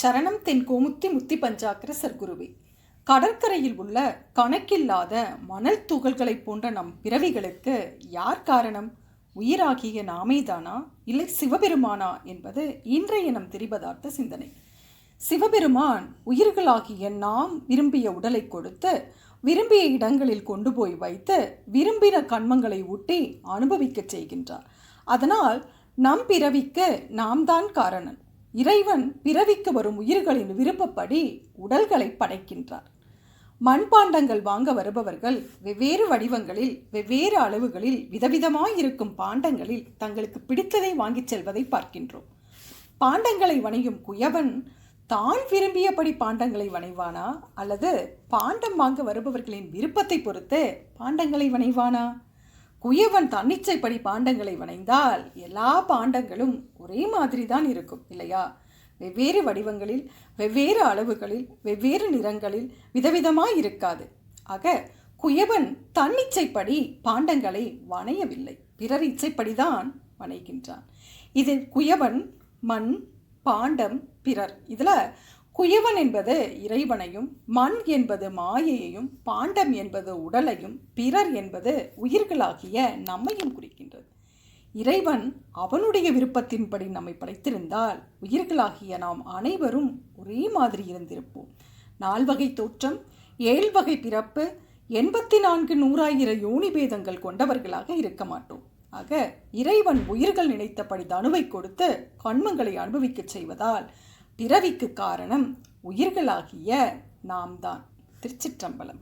சரணம் தென் கோமுத்தி முத்தி பஞ்சாக்கர சர்க்குருவே. கடற்கரையில் உள்ள கணக்கில்லாத மணல் துகள்களைப் போன்ற நம் பிறவிகளுக்கு யார் காரணம்? உயிராகிய நாமேதானா இல்லை சிவபெருமானா என்பது இன்றைய நம் திரிபதார்த்த சிந்தனை. சிவபெருமான் உயிர்களாகிய நாம் விரும்பிய உடலை கொடுத்து விரும்பிய இடங்களில் கொண்டு போய் வைத்து விரும்பின கண்மங்களை ஊட்டி அனுபவிக்கச் செய்கின்றார். அதனால் நம் பிறவிக்கு நாம் தான் காரணம். இறைவன் பிறவிக்கு வரும் உயிர்களின் விருப்பப்படி உடல்களை படைக்கின்றார். மண்பாண்டங்கள் வாங்க வருபவர்கள் வெவ்வேறு வடிவங்களில் வெவ்வேறு அளவுகளில் விதவிதமாயிருக்கும் பாண்டங்களில் தங்களுக்கு பிடித்ததை வாங்கிச் செல்வதை பார்க்கின்றோம். பாண்டங்களை வணையும் குயவன் தான் விரும்பியபடி பாண்டங்களை வணைவானா? அல்லது பாண்டம் வாங்க வருபவர்களின் விருப்பத்தை பொறுத்து பாண்டங்களை வணைவானா? குயவன் தன்னிச்சைப்படி பாண்டங்களை வணைந்தால் எல்லா பாண்டங்களும் ஒரே மாதிரி தான் இருக்கும் இல்லையா? வெவ்வேறு வடிவங்களில் வெவ்வேறு அளவுகளில் வெவ்வேறு நிறங்களில் விதவிதமாய் இருக்காது. ஆக குயவன் தன்னிச்சைப்படி பாண்டங்களை வணையவில்லை. பிறர் இச்சைப்படிதான் வணைகின்றான். இதில் குயவன் மண் பாண்டம் பிறர். இதில் குயவன் என்பது இறைவனையும் மண் என்பது மாயையையும் பாண்டம் என்பது உடலையும் பிறர் என்பது உயிர்களாகிய நம்மையும் குறிக்கின்றது. இறைவன் அவனுடைய விருப்பத்தின்படி நம்மை படைத்திருந்தால் உயிர்களாகிய நாம் அனைவரும் ஒரே மாதிரி இருந்திருப்போம். நால்வகை தோற்றம் ஏழு வகை பிறப்பு எண்பத்தி நான்கு நூறாயிர யோனி பேதங்கள் கொண்டவர்களாக இருக்க மாட்டோம். ஆக இறைவன் உயிர்கள் நினைத்தபடி தனுவை கொடுத்து கண்மங்களை அனுபவிக்கச் செய்வதால் பிறவிக்கு காரணம் உயிர்களாகிய நாம் தான் திருச்சிற்றம்பலம்.